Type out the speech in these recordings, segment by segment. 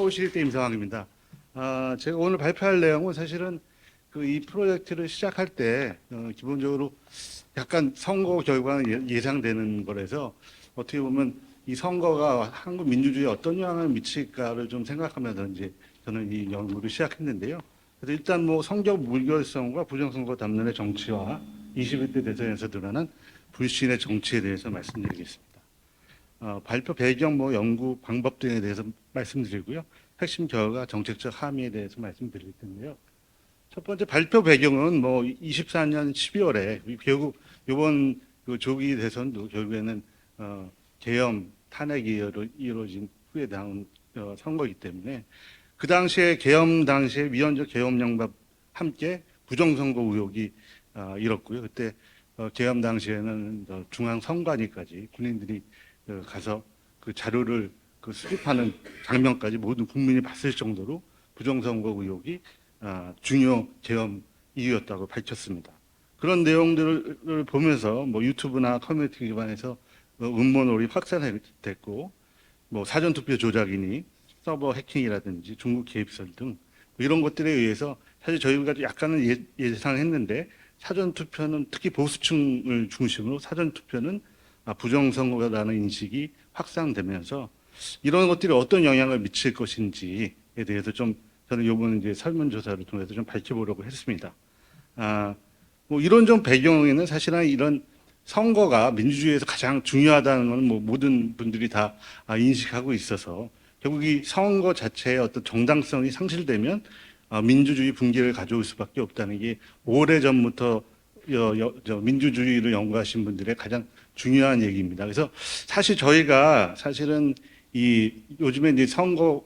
서울시립대 임상학입니다. 아, 제가 오늘 발표할 내용은 사실은 그 이 프로젝트를 시작할 때 어, 기본적으로 약간 선거 결과는 예- 예상되는 거라서 어떻게 보면 이 선거가 한국 민주주의에 어떤 영향을 미칠까를 좀 생각하면서 이제 저는 이 연구를 시작했는데요. 그래서 일단 뭐 성적 무결성과 부정선거 담론의 정치와 21대 대선에서 드러난 불신의 정치에 대해서 말씀드리겠습니다. 어, 발표 배경, 뭐 연구 방법 등에 대해서 말씀드리고요. 핵심 결과, 정책적 함의에 대해서 말씀드릴 텐데요. 첫 번째 발표 배경은 뭐 24년 12월에 결국 이번 그 조기 대선도 결국에는 어, 계엄 탄핵이 이루- 이루어진 후에 나온 어, 선거이기 때문에 그 당시에 계엄 당시에 위헌적 계엄령과 함께 부정선거 의혹이 어, 일었고요. 그때 어, 계엄 당시에는 어, 중앙 선관위까지 군인들이 어, 가서 그 자료를 그 수집하는 장면까지 모든 국민이 봤을 정도로 부정선거 의혹이 아, 중요 계엄 이유였다고 밝혔습니다. 그런 내용들을 보면서 뭐 유튜브나 커뮤니티 기반에서 어, 음모론이 확산됐고 뭐 사전투표 조작이니 서버 해킹이라든지 중국 개입설 등뭐 이런 것들에 의해서 사실 저희가 약간은 예, 예상했는데 사전투표는 특히 보수층을 중심으로 사전투표는 아, 부정선거라는 인식이 확산되면서 이런 것들이 어떤 영향을 미칠 것인지에 대해서 좀 저는 이번 이제 설문조사를 통해서 좀 밝혀보려고 했습니다. 아, 뭐 이런 좀 배경에는 사실은 이런 선거가 민주주의에서 가장 중요하다는 건 뭐 모든 분들이 다 아, 인식하고 있어서 결국 이 선거 자체의 어떤 정당성이 상실되면 아, 민주주의 붕괴를 가져올 수밖에 없다는 게 오래 전부터 민주주의를 연구하신 분들의 가장 중요한 얘기입니다. 그래서 사실 저희가 사실은 이 요즘에 이제 선거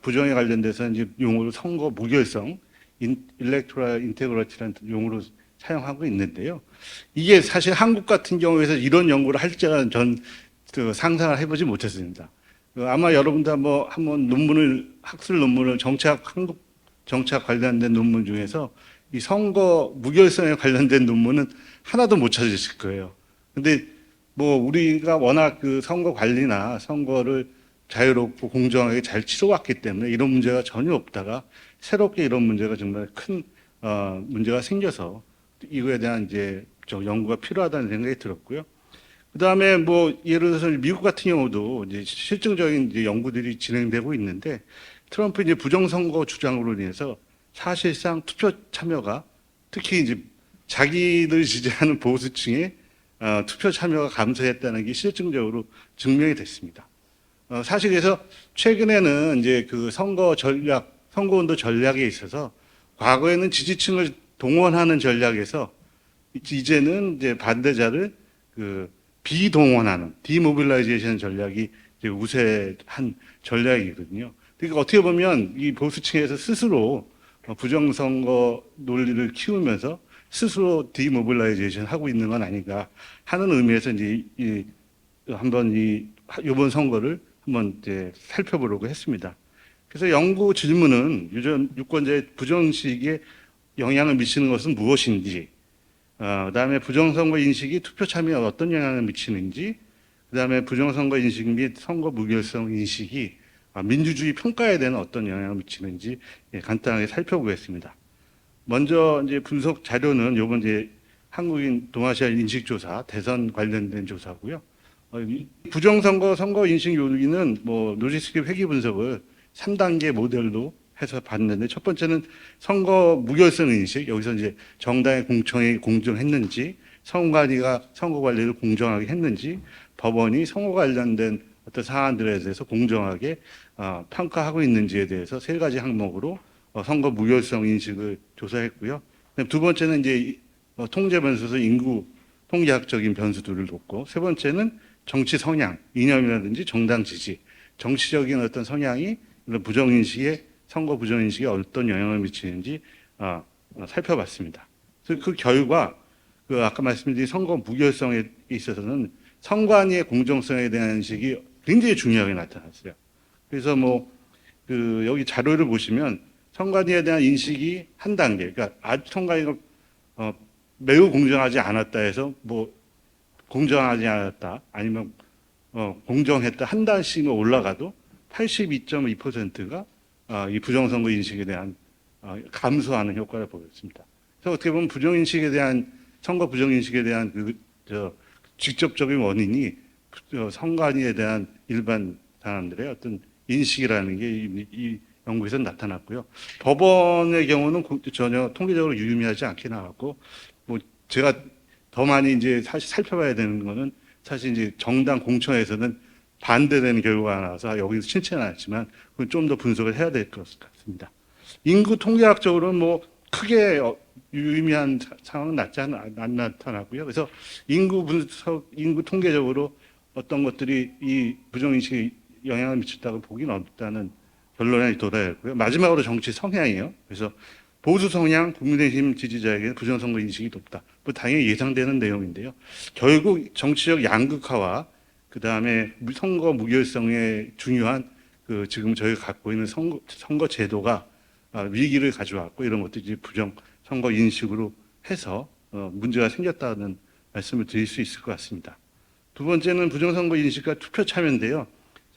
부정에 관련돼서 이제 용어로 선거 무결성, 일렉토랄 인테그러티라는 용어로 사용하고 있는데요. 이게 사실 한국 같은 경우에서 이런 연구를 할 줄은 전 그 상상을 해보지 못했습니다. 그 아마 여러분도 뭐 한번 논문을 학술 논문을 정치학 한국 정치학 관련된 논문 중에서 이 선거 무결성에 관련된 논문은 하나도 못 찾으실 거예요. 근데 뭐 우리가 워낙 그 선거 관리나 선거를 자유롭고 공정하게 잘 치러왔기 때문에 이런 문제가 전혀 없다가 새롭게 이런 문제가 정말 큰 어, 문제가 생겨서 이거에 대한 이제 저 연구가 필요하다는 생각이 들었고요. 그 다음에 뭐 예를 들어서 미국 같은 경우도 이제 실증적인 이제 연구들이 진행되고 있는데 트럼프 이제 부정선거 주장으로 인해서 사실상 투표 참여가 특히 이제 자기들 지지하는 보수층의 어, 투표 참여가 감소했다는 게 실증적으로 증명이 됐습니다. 어, 사실 그래서 최근에는 이제 그 선거 전략, 선거운동 전략에 있어서 과거에는 지지층을 동원하는 전략에서 이제는 이제 반대자를 그 비동원하는 디모빌라이제이션 전략이 우세한 전략이거든요. 그러니까 어떻게 보면 이 보수층에서 스스로 부정선거 논리를 키우면서 스스로 디모빌라이제이션 하고 있는 건 아닌가 하는 의미에서 이제 이 한번 이 이번 선거를 한번 이제 살펴보려고 했습니다. 그래서 연구 질문은 유전 유권자의 부정식에 영향을 미치는 것은 무엇인지, 어, 그다음에 부정선거 인식이 투표 참여에 어떤 영향을 미치는지, 그다음에 부정선거 인식 및 선거 무결성 인식이 아, 민주주의 평가에 대한 어떤 영향을 미치는지 예, 간단하게 살펴보겠습니다. 먼저 이제 분석 자료는 요번 이제 한국인 동아시아 인식조사 대선 관련된 조사고요. 어, 이 부정선거 선거 인식 요인은 뭐 노지스크 회귀 분석을 3단계 모델로 해서 봤는데 첫 번째는 선거 무결성 인식 여기서 이제 정당의 공청이 공정했는지 선관위가 선거 관리를 공정하게 했는지 법원이 선거 관련된 어떤 사안들에 대해서 공정하게 어, 평가하고 있는지에 대해서 세 가지 항목으로 어, 선거 무결성 인식을 조사했고요. 두 번째는 이제 이- 어, 통제 변수에서 인구 통계학적인 변수들을 놓고 세 번째는 정치 성향, 이념이라든지 정당 지지, 정치적인 어떤 성향이 이런 부정인식에 선거 부정인식에 어떤 영향을 미치는지 어, 어, 살펴봤습니다. 그래서 그 결과 그 아까 말씀드린 선거 무결성에 있어서는 선관위의 공정성에 대한 인식이 굉장히 중요하게 나타났어요. 그래서 뭐 그 여기 자료를 보시면 선관위에 대한 인식이 한 단계, 그러니까 아주 선관위가 어, 매우 공정하지 않았다 해서 뭐 공정하지 않았다 아니면 어, 공정했다 한 단씩만 올라가도 82.2%가 아, 이 부정선거 인식에 대한 아, 감소하는 효과를 보였습니다. 그래서 어떻게 보면 부정인식에 대한 선거 부정인식에 대한 그, 저, 직접적인 원인이 저 선관위에 대한 일반 사람들의 어떤 인식이라는 게 이, 이 연구에서 나타났고요. 법원의 경우는 고- 전혀 통계적으로 유의미하지 않게 나왔고, 뭐 제가 더 많이 이제 사실 살펴봐야 되는 거는 사실 이제 정당 공천에서는 반대되는 결과가 나와서 여기서 칭찬은 않지만 그건 좀 더 분석을 해야 될 것 같습니다. 인구 통계학적으로는 뭐 크게 어, 유의미한 사- 상황은 나지 않, 안 나타나고요. 그래서 인구 분석, 인구 통계적으로 어떤 것들이 이 부정인식에 영향을 미쳤다고 보기는 어렵다는 결론에 도달했고요. 마지막으로 정치 성향이에요. 그래서 보수 성향 국민의힘 지지자에게 부정선거 인식이 높다. 뭐 당연히 예상되는 내용인데요. 결국 정치적 양극화와 그 다음에 선거 무결성에 중요한 그 지금 저희가 갖고 있는 선거, 선거 제도가 아, 위기를 가져왔고 이런 것들이 부정 선거 인식으로 해서 어, 문제가 생겼다는 말씀을 드릴 수 있을 것 같습니다. 두 번째는 부정선거 인식과 투표 참여인데요.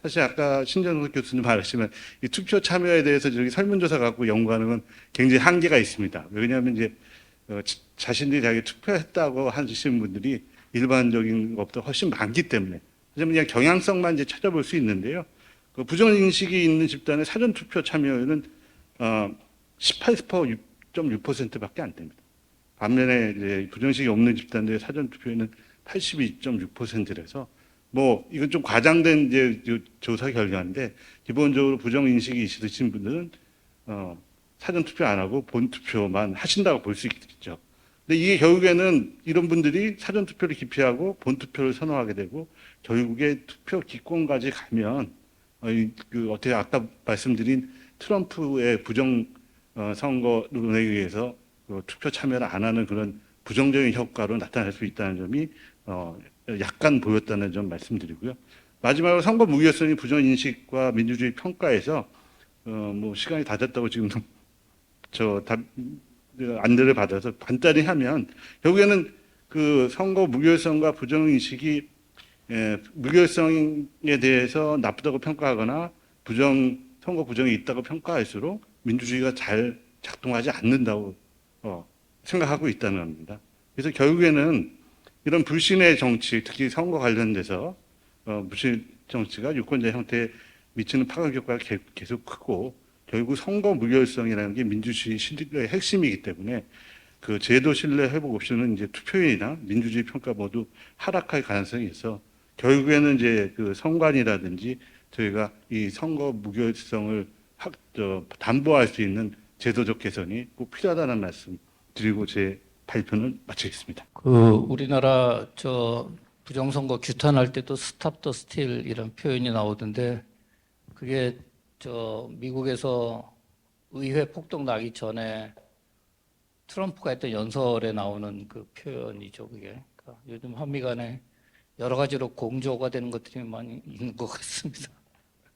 사실 아까 신전석 교수님 말하시면 이 투표 참여에 대해서 저기 설문조사 갖고 연구하는 건 굉장히 한계가 있습니다. 왜냐하면 이제 어, 자- 자신들이 자기 투표했다고 하시는 분들이 일반적인 것보다 훨씬 많기 때문에 하지만 그냥 경향성만 이제 찾아볼 수 있는데요. 그 부정 인식이 있는 집단의 사전 투표 참여율은 어, 18.6%밖에 안 됩니다. 반면에 이제 부정식이 없는 집단들의 사전 투표에는 82.6%라서 뭐 이건 좀 과장된 이제 요 조사 결과인데 기본적으로 부정 인식이 있으신 분들은 어, 사전 투표 안 하고 본 투표만 하신다고 볼 수 있겠죠. 근데 이게 결국에는 이런 분들이 사전 투표를 기피하고 본 투표를 선호하게 되고 결국에 투표 기권까지 가면 어, 이- 그 어떻게 아까 말씀드린 트럼프의 부정 어, 선거론에 의해서 그 투표 참여를 안 하는 그런 부정적인 효과로 나타날 수 있다는 점이 어, 약간 보였다는 점 말씀드리고요. 마지막으로 선거 무결성이 부정 인식과 민주주의 평가에서 어, 뭐 시간이 다 됐다고 지금 저 답, 그 안대를 받아서 간단히 하면 결국에는 그 선거 무결성과 부정 인식이 예, 무결성에 대해서 나쁘다고 평가하거나 부정 선거 부정이 있다고 평가할수록 민주주의가 잘 작동하지 않는다고 어, 생각하고 있다는 겁니다. 그래서 결국에는 이런 불신의 정치, 특히 선거 관련돼서 어, 불신 정치가 유권자 형태에 미치는 파급 효과가 개- 계속 크고 결국 선거 무결성이라는 게 민주주의 신뢰의 핵심이기 때문에 그 제도 신뢰 회복 없이는 이제 투표율이나 민주주의 평가 모두 하락할 가능성이 있어 결국에는 이제 그 선관이라든지 저희가 이 선거 무결성을 확, 저, 담보할 수 있는 제도적 개선이 꼭 필요하다는 말씀 드리고 제 발표는 마치겠습니다. 그 우리나라 저 부정선거 규탄할 때도 스탑 더 스틸 이런 표현이 나오던데 그게 저 미국에서 의회 폭동 나기 전에 트럼프가 했던 연설에 나오는 그 표현이죠 그게 그러니까 요즘 한미 간에 여러 가지로 공조가 되는 것들이 많이 있는 것 같습니다.